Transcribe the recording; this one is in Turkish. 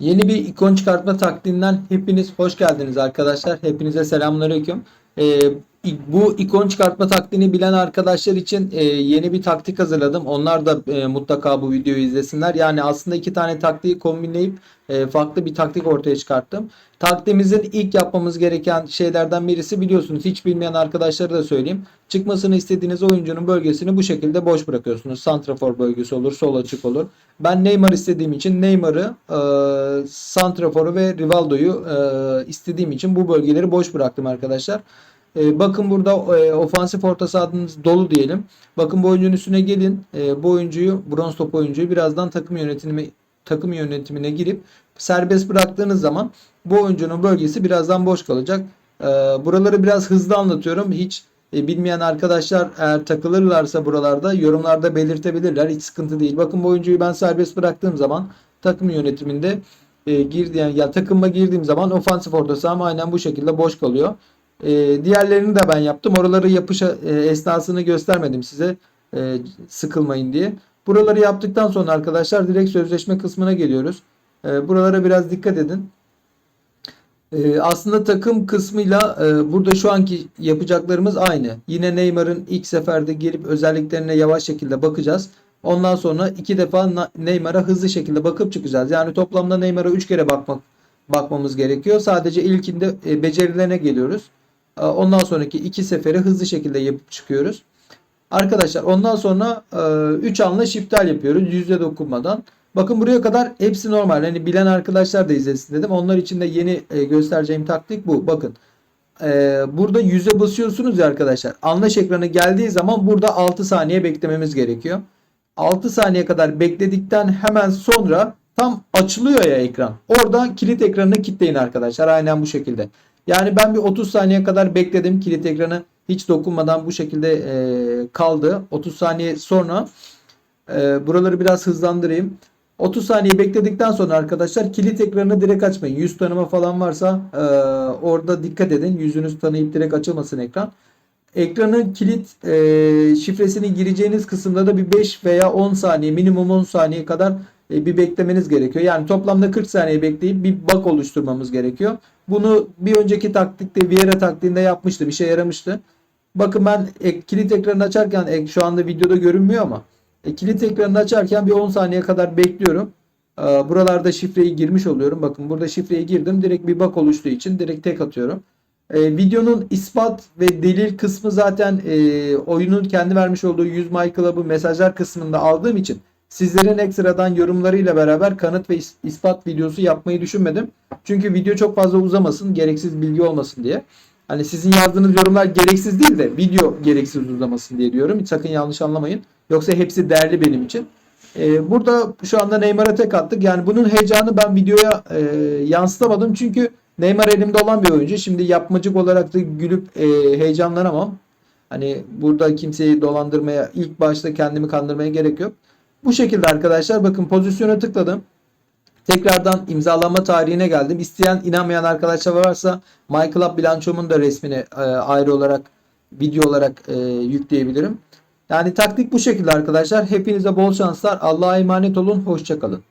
Yeni bir ikon çıkartma taktiğinden hepiniz hoş geldiniz arkadaşlar. Hepinize selamünaleyküm. Ee, bu ikon çıkartma taktiğini bilen arkadaşlar için e, yeni bir taktik hazırladım. Onlar da e, mutlaka bu videoyu izlesinler. Yani aslında iki tane taktiği kombinleyip e, farklı bir taktik ortaya çıkarttım. Taktiğimizin ilk yapmamız gereken şeylerden birisi biliyorsunuz hiç bilmeyen arkadaşlara da söyleyeyim. Çıkmasını istediğiniz oyuncunun bölgesini bu şekilde boş bırakıyorsunuz. Santrafor bölgesi olur, sol açık olur. Ben Neymar istediğim için Neymar'ı, e, Santrafor'u ve Rivaldo'yu e, istediğim için bu bölgeleri boş bıraktım arkadaşlar. E, bakın burada e, ofansif orta sahanız dolu diyelim. Bakın bu oyuncunun üstüne gelin. E, bu oyuncuyu, bronz top oyuncuyu birazdan takım yönetimi takım yönetimine girip serbest bıraktığınız zaman bu oyuncunun bölgesi birazdan boş kalacak. E, buraları biraz hızlı anlatıyorum. Hiç e, bilmeyen arkadaşlar eğer takılırlarsa buralarda yorumlarda belirtebilirler. Hiç sıkıntı değil. Bakın bu oyuncuyu ben serbest bıraktığım zaman takım yönetiminde e, girdi yani ya takıma girdiğim zaman ofansif orta saham aynen bu şekilde boş kalıyor. E, diğerlerini de ben yaptım. Oraları yapış e, esnasını göstermedim size e, sıkılmayın diye. Buraları yaptıktan sonra arkadaşlar direkt sözleşme kısmına geliyoruz. E, buralara biraz dikkat edin. Ee, aslında takım kısmıyla e, burada şu anki yapacaklarımız aynı. Yine Neymar'ın ilk seferde gelip özelliklerine yavaş şekilde bakacağız. Ondan sonra iki defa Neymar'a hızlı şekilde bakıp çıkacağız. Yani toplamda Neymar'a üç kere bakmak bakmamız gerekiyor. Sadece ilkinde e, becerilerine geliyoruz. E, ondan sonraki iki seferi hızlı şekilde yapıp çıkıyoruz. Arkadaşlar ondan sonra 3 anla iptal yapıyoruz yüzde dokunmadan. Bakın buraya kadar hepsi normal. Hani bilen arkadaşlar da izlesin dedim. Onlar için de yeni e, göstereceğim taktik bu. Bakın. E, burada yüze basıyorsunuz ya arkadaşlar. Anlaş ekranı geldiği zaman burada 6 saniye beklememiz gerekiyor. 6 saniye kadar bekledikten hemen sonra tam açılıyor ya ekran. Orada kilit ekranını kilitleyin arkadaşlar. Aynen bu şekilde. Yani ben bir 30 saniye kadar bekledim. Kilit ekranı hiç dokunmadan bu şekilde e, kaldı. 30 saniye sonra e, buraları biraz hızlandırayım. 30 saniye bekledikten sonra arkadaşlar kilit ekranını direkt açmayın. Yüz tanıma falan varsa e, orada dikkat edin. Yüzünüzü tanıyıp direkt açılmasın ekran. Ekranın kilit e, şifresini gireceğiniz kısımda da bir 5 veya 10 saniye minimum 10 saniye kadar bir beklemeniz gerekiyor. Yani toplamda 40 saniye bekleyip bir bug oluşturmamız gerekiyor. Bunu bir önceki taktikte Viera taktiğinde yapmıştım. işe yaramıştı. Bakın ben e, kilit ekranını açarken e, şu anda videoda görünmüyor ama e, kilit ekranını açarken bir 10 saniye kadar bekliyorum. E, buralarda şifreyi girmiş oluyorum. Bakın burada şifreyi girdim. Direkt bir bug oluştuğu için direkt tek atıyorum. E, videonun ispat ve delil kısmı zaten e, oyunun kendi vermiş olduğu 100 My Club'ı mesajlar kısmında aldığım için sizlerin ekstradan yorumlarıyla beraber kanıt ve is- ispat videosu yapmayı düşünmedim. Çünkü video çok fazla uzamasın, gereksiz bilgi olmasın diye. Hani sizin yazdığınız yorumlar gereksiz değil de video gereksiz uzamasın diye diyorum. Sakın yanlış anlamayın. Yoksa hepsi değerli benim için. Ee, burada şu anda Neymar'a tek attık. Yani bunun heyecanı ben videoya e, yansıtamadım. Çünkü Neymar elimde olan bir oyuncu. Şimdi yapmacık olarak da gülüp e, heyecanlanamam. Hani burada kimseyi dolandırmaya, ilk başta kendimi kandırmaya gerek yok. Bu şekilde arkadaşlar bakın pozisyona tıkladım. Tekrardan imzalanma tarihine geldim. İsteyen inanmayan arkadaşlar varsa MyClub bilançomun da resmini e, ayrı olarak video olarak e, yükleyebilirim. Yani taktik bu şekilde arkadaşlar. Hepinize bol şanslar. Allah'a emanet olun. Hoşçakalın.